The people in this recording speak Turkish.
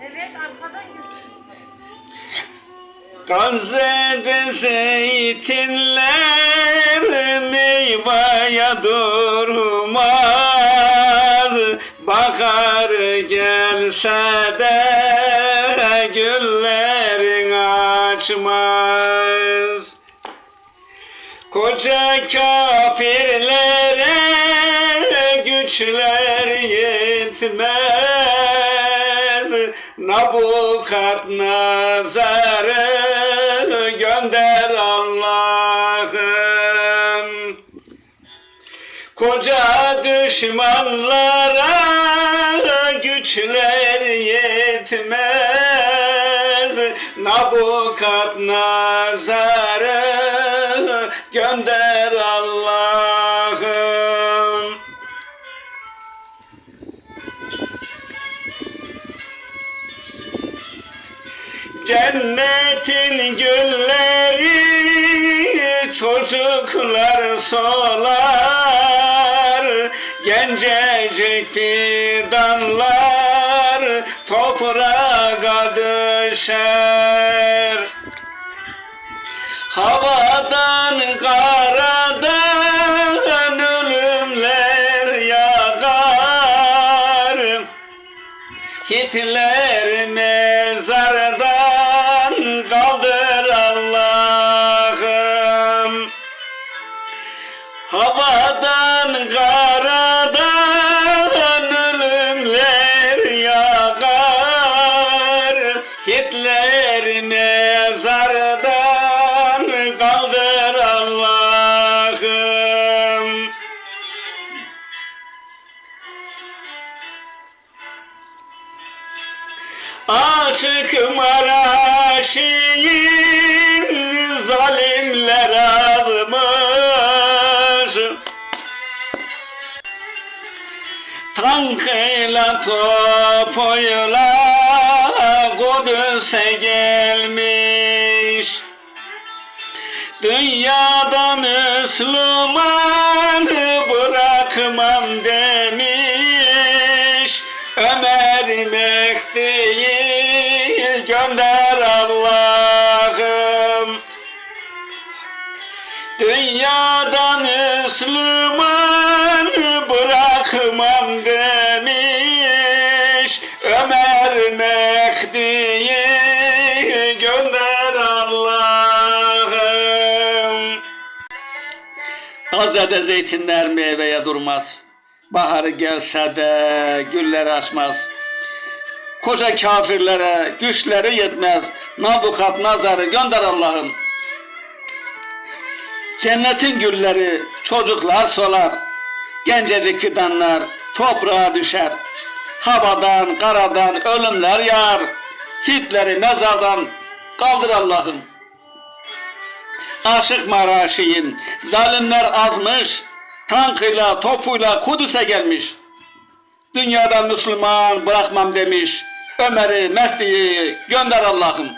Evet arkadan. Gazze'de zeytinler meyveye durmaz. Bahar gelse de güllerin açmaz. Koca kafirlere güçler yetmez Nabukadnezar'ı gönder Allah'ım. Koca düşmanlara güçler yetmez. Nabukadnezar'ı gönder Cennetin gülleri çocuklar solar. Gencecik fidanlar toprağa düşer. Havadan karadan ölümler yağar. Hitler Havadan karadan ölümler yağar. Hitler mezardan kaldır Allah'ım. Aşık Maraşi'nin zalimler Tankıyla topuyla Kudüs'e gelmiş. Dünyada Müslüman bırakmam demiş. Ömer gönder Allah'ım. Gazze'de zeytinler meyveye durmaz. Baharı gelse de güller açmaz. Koca kafirlere güçleri yetmez. Nabukat nazarı gönder Allah'ım. Cennetin gülleri çocuklar solar. Gencecik fidanlar toprağa düşer. Havadan karadan ölümler yağar. Hitleri mezardan kaldır Allah'ım. Aşık Maraşi'yim. Zalimler azmış. Tankıyla topuyla Kudüs'e gelmiş. Dünyada Müslüman bırakmam demiş. Ömer'i Mehdi'yi gönder Allah'ım